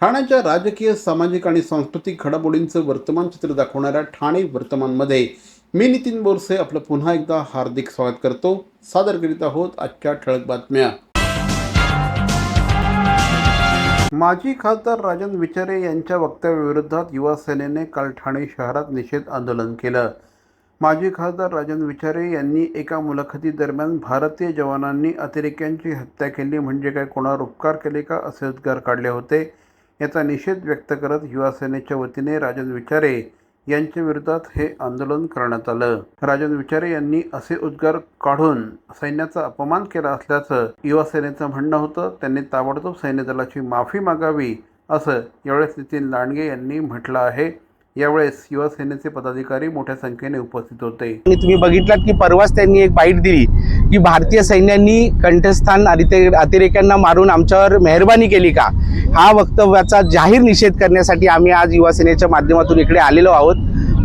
ठाण्याच्या राजकीय सामाजिक आणि सांस्कृतिक घडामोडींचं वर्तमान चित्र दाखवणाऱ्या ठाणे वर्तमानमध्ये मी नितीन बोरसे आपलं पुन्हा एकदा हार्दिक स्वागत करतो. सादर करीत आहोत आजच्या ठळक बातम्या. माजी खासदार राजन विचारे यांच्या वक्तव्याविरोधात युवा सेनेने काल ठाणे शहरात निषेध आंदोलन केलं. माजी खासदार राजन विचारे यांनी एका मुलाखतीदरम्यान भारतीय जवानांनी अतिरेक्यांची हत्या केली म्हणजे काय कोणावर उपकार केले का असे उद्गार काढले होते. याचा निषेध व्यक्त करत युवासेनेच्या वतीने राजन विचारे यांच्या विरोधात हे आंदोलन करण्यात आलं. राजन विचारे यांनी असे उद्गार काढून सैन्याचा अपमान केला असल्याचं युवासेनेचं म्हणणं होतं. त्यांनी ताबडतोब सैन्य दलाची माफी मागावी असं यावेळेस नितीन लांडगे यांनी म्हटलं आहे. यावेळेस युवासेनेचे पदाधिकारी मोठ्या संख्येने उपस्थित होते. आणि तुम्ही बघितलात की परवाच त्यांनी एक बाईट दिली की भारतीय सैन्यांनी कंठस्थान अतिरेक्यांना मारून आमच्यावर मेहरबानी केली का? हा वक्तव्याचा जाहीर निषेध करण्यासाठी आम्ही आज युवासेनेच्या माध्यमातून इकडे आलेलो आहोत.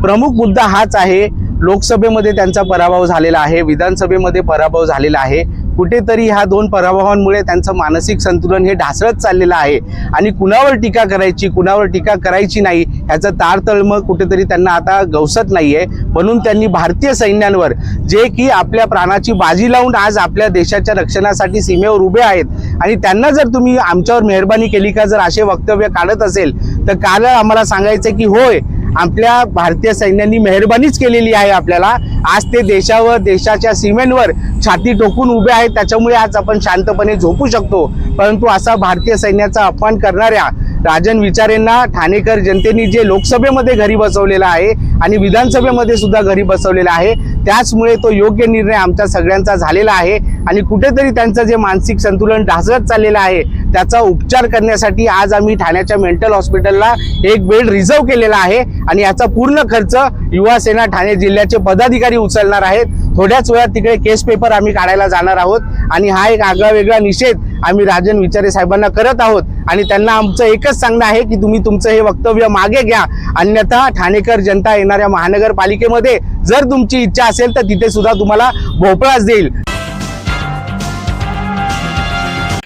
प्रमुख मुद्दा हाच आहे लोकसभेमध्ये त्यांचा पराभव झालेला आहे विधानसभेमध्ये पराभव झालेला आहे. कुठेतरी ह्या दोन पराभवांमुळे त्यांचं मानसिक संतुलन हे ढासळत चाललेलं आहे. आणि कुणावर टीका करायची कुणावर टीका करायची नाही ह्याचं तारतळमळ कुठेतरी त्यांना आता गवसत नाही आहे म्हणून त्यांनी भारतीय सैन्यांवर जे की आपल्या प्राणाची बाजी लावून आज आपल्या देशाच्या रक्षणासाठी सीमेवर उभे आहेत. आणि त्यांना जर तुम्ही आमच्यावर मेहरबानी केली का जर असे वक्तव्य काढत असेल तर काल आम्हाला सांगायचं की होय आपल्या भारतीय सैन्यांनी मेहरबानीच केलेली आहे आपल्याला. आज ते देशावर देशाच्या सीमेंवर छाती टोकून उभे आहेत. त्याच्यामुळे आज आपण शांतपणे झोपू शकतो. परंतु असा भारतीय सैन्याचा अपमान करणाऱ्या राजन विचारेंना ठाणेकर जनतेने जे लोकसभेमध्ये घरी बसवलेला आहे आणि विधानसभेमध्ये सुद्धा घरी बसवलेला आहे त्याचमुळे तो योग्य निर्णय आमच्या सगळ्यांचा झालेला आहे. आणि कुठेतरी त्यांचं जे मानसिक संतुलन ढासळत चाललेलं आहे त्याचा उपचार करण्यासाठी आज आम्ही ठाण्याच्या मेंटल हॉस्पिटलला एक बेड रिझर्व केलेला आहे आणि याचा पूर्ण खर्च युवा सेना ठाणे जिल्ह्याचे पदाधिकारी उचलणार आहेत. थोड्याच वेळात तिकडे केस पेपर आम्ही काढायला जाणार आहोत आणि हा एक आगळा वेगळा निषेध आम्ही राजन विचारे साहेबांना करत आहोत. आणि त्यांना आमचं एकच सांगणं आहे की तुम्ही तुमचं हे वक्तव्य मागे घ्या. अन्यथा ठाणेकर जनता येणाऱ्या महानगरपालिकेमध्ये जर तुमची इच्छा असेल तर तिथे सुद्धा तुम्हाला भोपळाच देईल.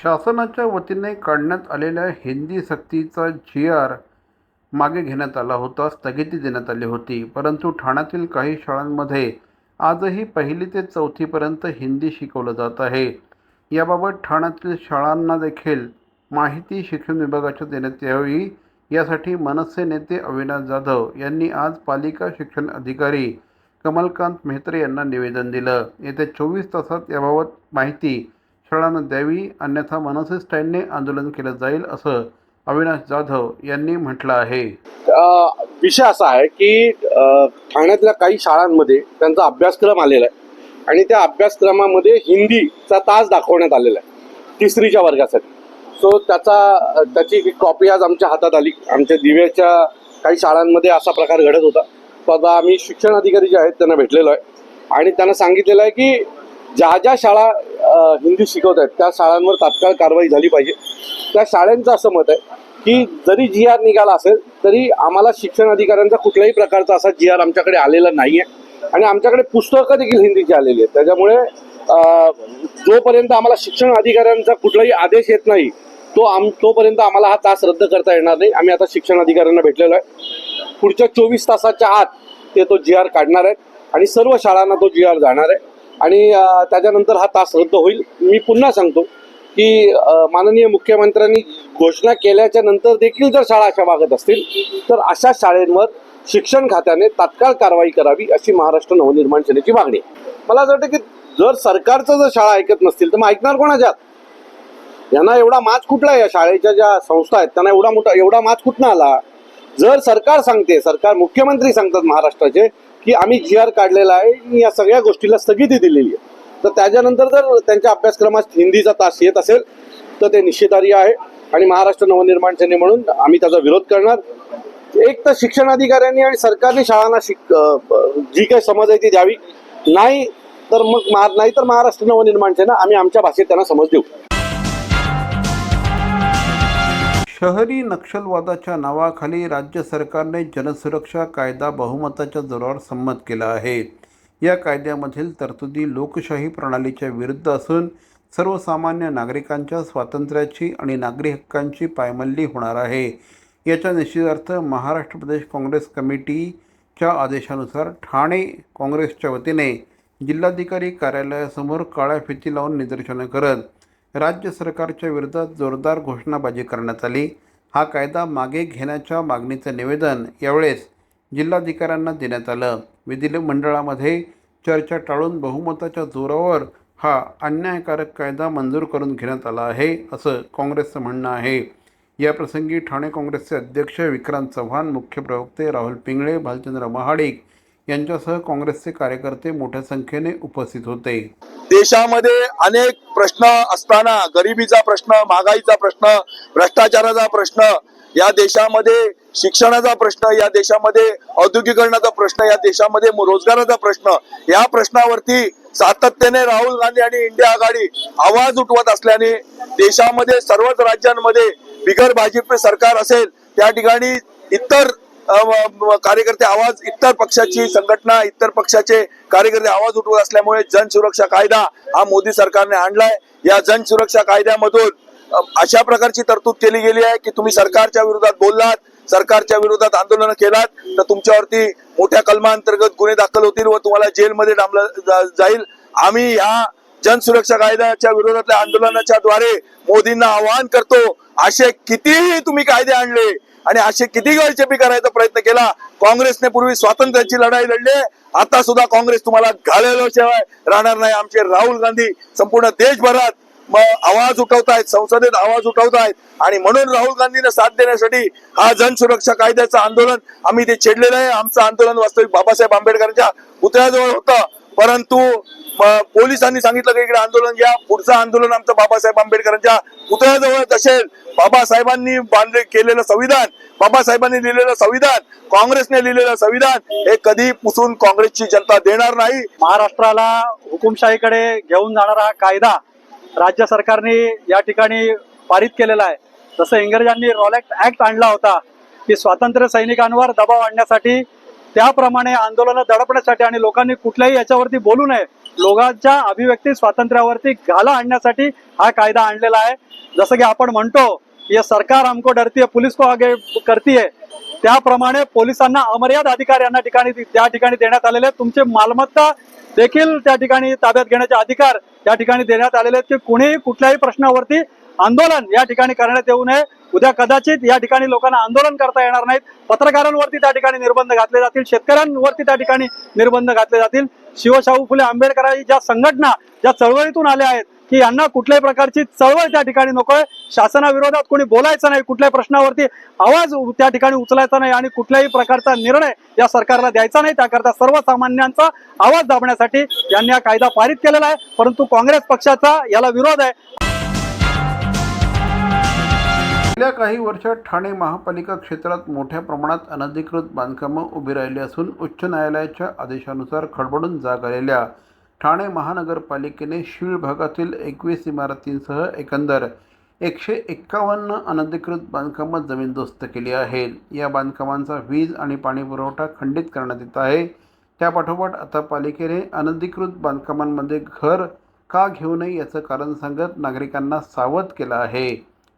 शासनाच्या वतीने काढण्यात आलेल्या हिंदी सक्तीचा जी आर मागे घेण्यात आला होता स्थगिती देण्यात आली होती. परंतु ठाण्यातील काही शाळांमध्ये आजही पहिली ते चौथीपर्यंत हिंदी शिकवलं जात आहे. याबाबत ठाण्यातील शाळांना देखील माहिती शिक्षण विभागाच्या देण्यात यावी यासाठी मनसे नेते अविनाश जाधव यांनी आज पालिका शिक्षण अधिकारी कमलकांत मेहत्रे यांना निवेदन दिलं. येत्या चोवीस तासात याबाबत माहिती शाळांना द्यावी अन्यथा मनसे स्टँडने आंदोलन केलं जाईल असं अविनाश जाधव यांनी म्हटलं आहे. विषय असा आहे की ठाण्यातल्या काही शाळांमध्ये त्यांचा अभ्यासक्रम आलेला आहे. आणि त्या अभ्यासक्रमामध्ये हिंदीचा तास दाखवण्यात आलेला आहे तिसरीच्या वर्गासाठी. सो त्याचा त्याची कॉपी आज आमच्या हातात आली. आमच्या दिव्याच्या काही शाळांमध्ये असा प्रकार घडत होता. तो आता आम्ही शिक्षण अधिकारी जे आहेत त्यांना भेटलेलो आहे. आणि त्यांना सांगितलेलं आहे की ज्या ज्या शाळा हिंदी शिकवत आहेत त्या शाळांवर तात्काळ कारवाई झाली पाहिजे. त्या शाळांचं असं मत आहे की जरी जी आर निघाला असेल तरी आम्हाला शिक्षण अधिकाऱ्यांचा कुठल्याही प्रकारचा असा जी आर आमच्याकडे आलेला नाही आहे आणि आमच्याकडे पुस्तकं देखील हिंदीची आलेली आहेत. त्याच्यामुळे जोपर्यंत आम्हाला शिक्षण अधिकाऱ्यांचा कुठलाही आदेश येत नाही तो आम तोपर्यंत आम्हाला हा तास रद्द करता येणार नाही. आम्ही आता शिक्षण अधिकाऱ्यांना भेटलेलो आहे. पुढच्या चोवीस तासाच्या आत ते तो जी आर काढणार आहेत आणि सर्व शाळांना तो जी आर जाणार आहे. आणि त्याच्यानंतर हा तास रद्द होईल. मी पुन्हा सांगतो की माननीय मुख्यमंत्र्यांनी घोषणा केल्याच्यानंतर देखील जर शाळा अशा वागत असतील तर अशा शाळेंवर शिक्षण खात्याने तात्काळ कारवाई करावी अशी महाराष्ट्र नवनिर्माण सेनेची मागणी आहे. मला असं वाटतं की जर सरकारचं जर शाळा ऐकत नसतील तर मग ऐकणार कोणाच्यात यांना एवढा माच कुठला आहे या शाळेच्या ज्या संस्था आहेत? त्यांना एवढा मोठा एवढा माच कुठनं आला? जर सरकार सांगते सरकार मुख्यमंत्री सांगतात महाराष्ट्राचे की आम्ही जी आर काढलेला आहे. आणि या सगळ्या गोष्टीला स्थगिती दिलेली आहे. तर त्याच्यानंतर जर त्यांच्या अभ्यासक्रमात हिंदीचा तास येत असेल तर ते निषेधार्ह आहे. आणि महाराष्ट्र नवनिर्माण सेने म्हणून आम्ही त्याचा विरोध करणार. एक तर शिक्षण अधिकाऱ्यांनी आणि सरकारने शाळांना शिक जी काही समज आहे ती द्यावी. नाही तर मग महा- नाही तर महाराष्ट्र नवनिर्माण सेना आम्ही आमच्या भाषेत त्यांना समज देऊ. शहरी नक्षलवादाच्या नावाखाली राज्य सरकारने जनसुरक्षा कायदा बहुमताच्या जोरावर संमत केला आहे. या कायद्यामधील तरतुदी लोकशाही प्रणालीच्या विरुद्ध असून सर्वसामान्य नागरिकांच्या स्वातंत्र्याची आणि नागरी हक्कांची पायमल्ली होणार आहे. याच्या निश्चितार्थ महाराष्ट्र प्रदेश काँग्रेस कमिटीच्या आदेशानुसार ठाणे काँग्रेसच्या वतीने जिल्हाधिकारी कार्यालयासमोर काळ्या फिती लावून निदर्शनं करत राज्य सरकारच्या विरोधात जोरदार घोषणाबाजी करण्यात आली. हा कायदा मागे घेण्याच्या मागणीचं निवेदन यावेळेस जिल्हाधिकाऱ्यांना देण्यात आलं. विधिमंडळामध्ये चर्चा टाळून बहुमताच्या जोरावर हा अन्यायकारक कायदा मंजूर करून घेण्यात आला आहे असं काँग्रेसचं म्हणणं आहे. याप्रसंगी ठाणे काँग्रेसचे अध्यक्ष विक्रांत चव्हाण मुख्य प्रवक्ते राहुल पिंगळे भालचंद्र महाडिक यांच्यासह काँग्रेसचे कार्यकर्ते मोठ्या संख्येने उपस्थित होते. देशामध्ये अनेक प्रश्न असताना गरिबीचा प्रश्न महागाईचा प्रश्न भ्रष्टाचाराचा प्रश्न या देशामध्ये शिक्षणाचा प्रश्न या देशामध्ये औद्योगिकरणाचा प्रश्न या देशामध्ये रोजगाराचा प्रश्न या प्रश्नावरती सातत्याने राहुल गांधी आणि इंडिया आघाडी आवाज उठवत असल्याने देशामध्ये सर्वच राज्यांमध्ये बिगर भाजप सरकार असेल त्या ठिकाणी इतर कार्यकर्ते आवाज इतर पक्षाची संघटना इतर पक्षाचे कार्यकर्ते आवाज उठवत असल्यामुळे जन सुरक्षा कायदा हा मोदी सरकारने आणलाय. या जन सुरक्षा कायद्यामधून अशा प्रकारची तरतूद केली गेली आहे की तुम्ही सरकारच्या विरोधात बोललात सरकारच्या विरोधात आंदोलन केलात तर तुमच्यावरती मोठ्या कलमांतर्गत गुन्हे दाखल होतील व तुम्हाला जेलमध्ये डांबलं जा- जाईल. आम्ही ह्या जन सुरक्षा कायद्याच्या विरोधातल्या आंदोलनाच्या द्वारे मोदींना आवाहन करतो असे कितीही तुम्ही कायदे आणले आणि असे किती गळचेपी करायचा प्रयत्न केला? काँग्रेसने पूर्वी स्वातंत्र्याची लढाई लढली. आहे. आता सुद्धा काँग्रेस तुम्हाला घालेल्याशिवाय राहणार नाही. आमचे राहुल गांधी संपूर्ण देशभरात आवाज उठवतायत संसदेत आवाज उठवतायत. आणि म्हणून राहुल गांधींना साथ देण्यासाठी हा जन सुरक्षा कायद्याचं आंदोलन आम्ही ते छेडलेलं आहे. आमचं आंदोलन वास्तविक बाबासाहेब आंबेडकरांच्या पुतळ्याजवळ होतं. परंतु पोलिसांनी सांगितलं की इकडे आंदोलन घ्या. पुढचं आंदोलन आमचं बाबासाहेब आंबेडकरांच्या पुतळ्याजवळच असेल बाबासाहेबांनी बांधले केलेलं संविधान बाबासाहेबांनी लिहिलेलं संविधान काँग्रेसने लिहिलेलं संविधान हे कधी पुसून काँग्रेसची जनता देणार नाही. महाराष्ट्राला हुकुमशाहीकडे घेऊन जाणारा हा कायदा राज्य सरकारने या ठिकाणी पारित केलेला आहे. जसं इंग्रजांनी रॉलेक्ट ऍक्ट आणला होता की स्वातंत्र्य सैनिकांवर दबाव आणण्यासाठी त्याप्रमाणे आंदोलनं दडपण्यासाठी आणि लोकांनी कुठल्याही याच्यावरती बोलू नये लोकांच्या अभिव्यक्ती स्वातंत्र्यावरती घाला आणण्यासाठी हा कायदा आणलेला आहे. जसं की आपण म्हणतो ये सरकार आमको डरतीये पोलीस को आगे करतीये त्याप्रमाणे पोलिसांना अमर्याद अधिकार यांना ठिकाणी त्या ठिकाणी देण्यात आलेले आहेत. तुमचे मालमत्ता देखील त्या ठिकाणी ताब्यात घेण्याचे अधिकार त्या ठिकाणी देण्यात आलेले आहेत की कुणीही कुठल्याही प्रश्नावरती आंदोलन या ठिकाणी करण्यात येऊ नये. उद्या कदाचित या ठिकाणी लोकांना आंदोलन करता येणार नाहीत. पत्रकारांवरती त्या ठिकाणी निर्बंध घातले जातील. शेतकऱ्यांवरती त्या ठिकाणी निर्बंध घातले जातील. शिवशाहू फुले आंबेडकरांची ज्या संघटना ज्या चळवळीतून आल्या आहेत की यांना कुठल्याही प्रकारची चळवळ त्या ठिकाणी नकोय शासनाविरोधात कोणी बोलायचं नाही कुठल्याही प्रश्नावरती आवाज त्या ठिकाणी उचलायचा नाही आणि कुठल्याही प्रकारचा निर्णय या सरकारला द्यायचा नाही. त्याकरता सर्वसामान्यांचा आवाज दाबण्यासाठी यांनी हा कायदा पारित केलेला आहे. परंतु काँग्रेस पक्षाचा याला विरोध आहे. गेल्या काही वर्षात ठाणे महापालिका क्षेत्रात मोठ्या प्रमाणात अनधिकृत बांधकामं उभी राहिली असून उच्च न्यायालयाच्या आदेशानुसार खडबडून जाग आलेल्या ठाणे महानगरपालिकेने शीळ भागातील एकवीस इमारतींसह एकंदर एकशे एक्कावन्न अनधिकृत बांधकामं जमीनदोस्त केली आहेत. या बांधकामांचा वीज आणि पाणी पुरवठा खंडित करण्यात येत आहे. त्यापाठोपाठ आता पालिकेने अनधिकृत बांधकामांमध्ये घर का घेऊ नये याचं कारण सांगत नागरिकांना सावध केलं आहे.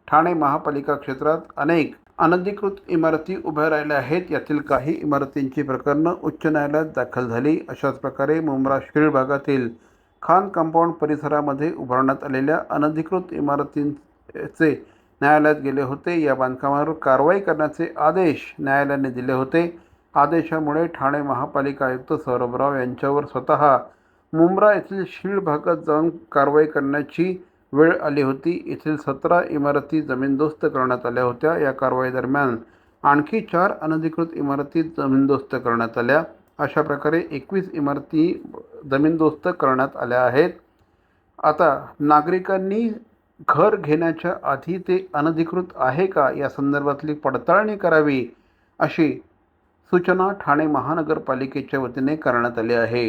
ठाणे महापालिका क्षेत्रात अनेक अनधिकृत इमारती उभ्या राहिल्या आहेत. यातील काही इमारतींची प्रकरणं उच्च न्यायालयात दाखल झाली. अशाच प्रकारे मुंब्रा शिळ भागातील खान कंपाऊंड परिसरामध्ये उभारण्यात आलेल्या अनधिकृत इमारतींचे न्यायालयात गेले होते. या बांधकामावर कारवाई करण्याचे आदेश न्यायालयाने दिले होते. आदेशामुळे ठाणे महापालिका आयुक्त सौरभराव यांच्यावर स्वतः मुंब्रा येथील शीळ भागात जाऊन कारवाई करण्याची वेळ आली होती. येथील सतरा इमारती जमीनदोस्त करण्यात आल्या होत्या. या कारवाई दरम्यान आणखी चार अनधिकृत इमारती जमीनदोस्त करण्यात आल्या. अशा प्रकारे एकवीस इमारती जमीनदोस्त करण्यात आल्या आहेत. आता नागरिकांनी घर घेण्याच्या आधी ते अनधिकृत आहे का? या संदर्भातली पडताळणी करावी अशी सूचना ठाणे महानगरपालिकेच्या वतीने करण्यात आली आहे.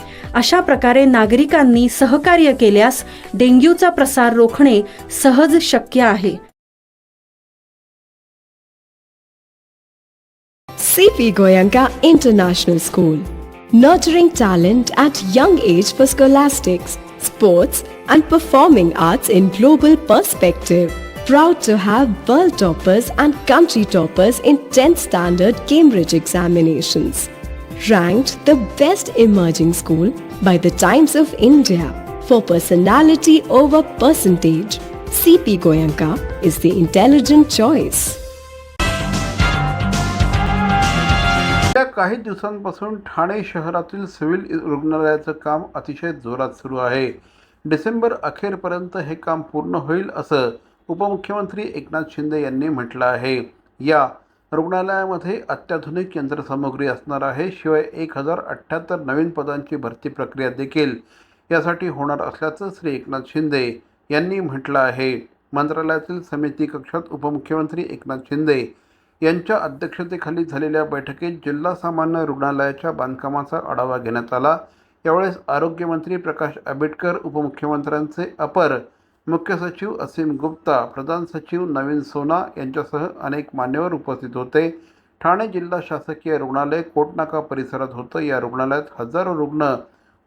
अशा प्रकारे नागरिकांनी सहकार्य केल्यास डेंग्यूचा प्रसार रोखणे सहज शक्य आहे. CP Goenka international school nurturing talent at young age for scholastics sports and performing arts in global perspective proud to have world toppers and country toppers in tenth standard Cambridge examinations Ranked the best emerging school by the Times of India for personality over percentage. CP Goyanka is the intelligent choice. गेल्या काही दिवसांपासून ठाणे शहरातील civil रुग्णालयाचं काम अतिशय जोरात सुरू आहे डिसेंबर अखेरपर्यंत हे काम पूर्ण होईल असं उपमुख्यमंत्री एकनाथ शिंदे यांनी म्हटलं आहे या रुग्णालयामध्ये अत्याधुनिक यंत्रसामुग्री असणार आहे शिवाय एक हजार अठ्ठ्याहत्तर नवीन पदांची भरती प्रक्रिया देखील यासाठी होणार असल्याचं श्री एकनाथ शिंदे यांनी म्हटलं आहे. मंत्रालयातील समिती कक्षात उपमुख्यमंत्री एकनाथ शिंदे यांच्या अध्यक्षतेखाली झालेल्या बैठकीत जिल्हा सामान्य रुग्णालयाच्या बांधकामाचा आढावा घेण्यात आला. यावेळेस आरोग्यमंत्री प्रकाश आंबेडकर उपमुख्यमंत्र्यांचे अपर मुख्य सचिव असीम गुप्ता प्रधान सचिव नवीन सोना यांच्यासह अनेक मान्यवर उपस्थित होते. ठाणे जिल्हा शासकीय रुग्णालय कोटनाका परिसरात होतं. या रुग्णालयात हजारो रुग्ण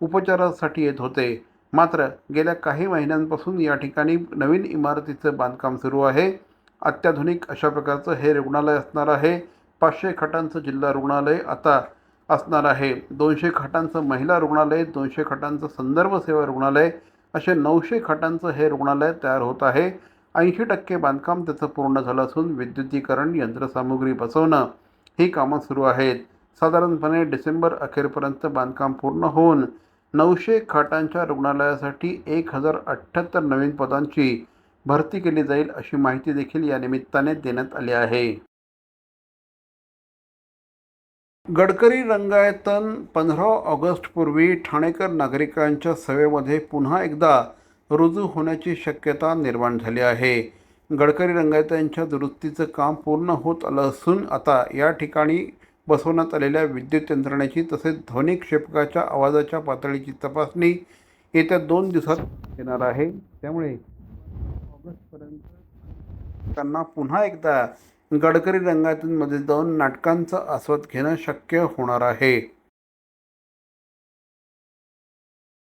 उपचारासाठी येत होते. मात्र गेल्या काही महिन्यांपासून या ठिकाणी नवीन इमारतीचं बांधकाम सुरू आहे. अत्याधुनिक अशा प्रकारचं हे रुग्णालय असणार आहे. पाचशे खाटांचं जिल्हा रुग्णालय आता असणार आहे. दोनशे खाटांचं महिला रुग्णालय दोनशे खाटांचं संदर्भ सेवा रुग्णालय असे नऊशे खाटांचं हे रुग्णालय तयार होत आहे. ऐंशी टक्के बांधकाम त्याचं पूर्ण झालं असून विद्युतीकरण यंत्रसामुग्री बसवणं ही कामं सुरू आहेत. साधारणपणे डिसेंबर अखेरपर्यंत बांधकाम पूर्ण होऊन नऊशे खाटांच्या रुग्णालयासाठी एक हजार अठ्ठ्याहत्तर नवीन पदांची भरती केली जाईल अशी माहिती देखील या निमित्ताने देण्यात आली आहे. गडकरी रंगायतन पंधरा ऑगस्टपूर्वी ठाणेकर नागरिकांच्या सेवेमध्ये पुन्हा एकदा रुजू होण्याची शक्यता निर्माण झाली आहे. गडकरी रंगायतांच्या दुरुस्तीचं काम पूर्ण होत आलं असून आता या ठिकाणी बसवण्यात आलेल्या विद्युत यंत्रणेची तसेच ध्वनी क्षेपकाच्या आवाजाच्या पातळीची तपासणी येत्या दोन दिवसात येणार आहे. त्यामुळे ऑगस्टपर्यंत त्यांना पुन्हा एकदा गडकरी रंगातूनमध्ये जाऊन नाटकांचा आस्वाद घेणं शक्य होणार आहे.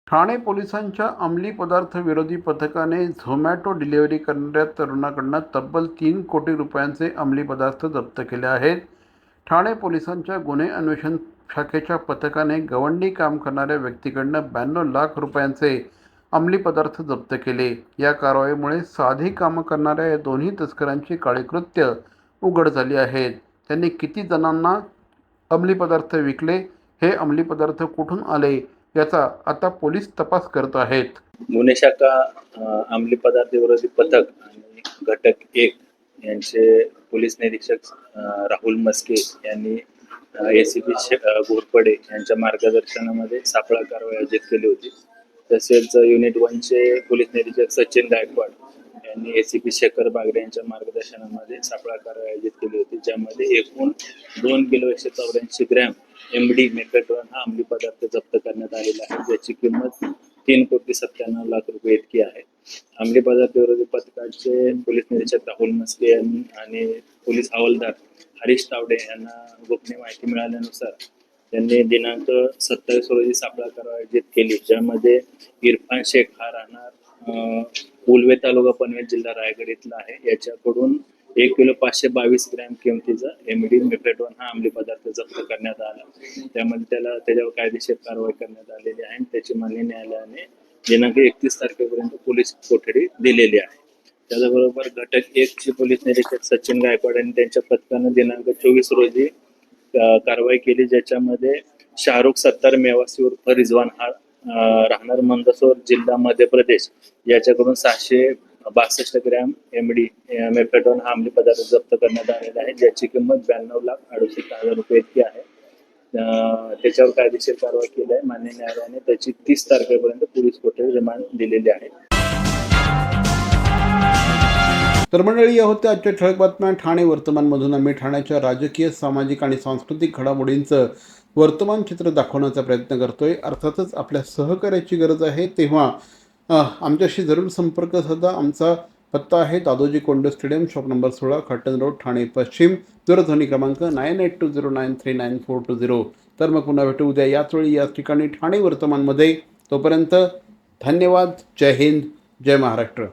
ठाणे पोलिसांच्या अंमली पदार्थ विरोधी पथकाने झोमॅटो डिलिव्हरी करणाऱ्या तरुणाकडनं तब्बल तीन कोटी रुपयांचे अंमली पदार्थ जप्त केले आहेत. ठाणे पोलिसांच्या गुन्हे अन्वेषण शाखेच्या पथकाने गवंडी काम करणाऱ्या व्यक्तीकडनं ब्याण्णव लाख रुपयांचे अंमली पदार्थ जप्त केले. या कारवाईमुळे साधी कामं करणाऱ्या या दोन्ही तस्करांची काळीकृत्य उघड झाली आहेत. त्यांनी किती जणांना अंमली पदार्थ विकले? हे अंमली पदार्थ कुठून आले? याचा आता पोलीस तपास करत आहेत. गुन्हे शाखा अंमली पदार्थ विरोधी पथक आणि घटक एक यांचे पोलीस निरीक्षक राहुल मस्के यांनी एसीपी घोरपडे यांच्या मार्गदर्शनामध्ये सापळा कारवाई आयोजित केली होती. तसेच युनिट वनचे पोलीस निरीक्षक सचिन गायकवाड यांनी एसीपी शेखर बागडे यांच्या मार्गदर्शनामध्ये सापळा कारवाई आयोजित केली होती ज्यामध्ये एकूण दोन किलो एकशे चौऱ्याऐंशी ग्रॅम एमडी मेथॅट्रॉन हा अंमली पदार्थ जप्त करण्यात आलेला आहे ज्याची किंमत तीन कोटी सत्त्याण्णव लाख रुपये इतकी आहे. अंमली पदार्थ विरोधी पथकाचे पोलीस निरीक्षक राहुल मस्के यांनी आणि पोलीस हवालदार हरीश तावडे यांना गोपनीय माहिती मिळाल्यानुसार त्यांनी दिनांक सत्तावीस रोजी सापळा कारवाई आयोजित केली ज्यामध्ये इरफान शेख हा राहणार कोलवे तालुका पनवेल जिल्हा रायगड इथला आहे. याच्याकडून एक किलो पाचशे बावीस ग्रॅम किमतीचा एमडी मेफेटॉन हा अंमली पदार्थ जप्त करण्यात आला. त्यामध्ये त्याला त्याच्यावर कायदेशीर कारवाई करण्यात आलेली आहे. त्याची मान्य न्यायालयाने दिनांक एकतीस तारखेपर्यंत पोलीस कोठडी दिलेली आहे. त्याचबरोबर घटक एक चे पोलीस निरीक्षक सचिन गायकवाड यांनी त्यांच्या पथकानं दिनांक चोवीस रोजी कारवाई केली ज्याच्यामध्ये शाहरुख सत्तार मेवासी उर्फ रिजवान हा राहणार मंदसोर जिल्हा मध्य प्रदेश. याच्याकडून सहाशे बासष्ट ग्रॅम एमडी मेफेडॉन हा अंमली पदार्थ जप्त करण्यात आलेला आहे ज्याची किंमत ब्याण्णव लाख अडुसष्ट हजार रुपये इतकी आहे. त्याच्यावर कायदेशीर कारवाई केली आहे. मान्य न्यायालयाने त्याची तीस तारखेपर्यंत पोलीस कोठे रिमांड दिलेली आहे. तर मंडळी या होत्या आजच्या ठळक बातम्या. ठाणे वर्तमानमधून आम्ही ठाण्याच्या राजकीय सामाजिक आणि सांस्कृतिक घडामोडींचं वर्तमान चित्र दाखवण्याचा प्रयत्न करतोय. अर्थातच आपल्या सहकार्याची गरज आहे. तेव्हा आमच्याशी जरूर संपर्क साधा. आमचा पत्ता आहे दादोजी कोंड स्टेडियम शॉप नंबर सोळा खट्टन रोड ठाणे पश्चिम. दूरध्वनी क्रमांक nine eight two zero nine three nine four two zero. तर मग पुन्हा भेटू. उद्या याच वेळी याच ठिकाणी ठाणे वर्तमानमध्ये. तोपर्यंत धन्यवाद. जय हिंद. जय महाराष्ट्र.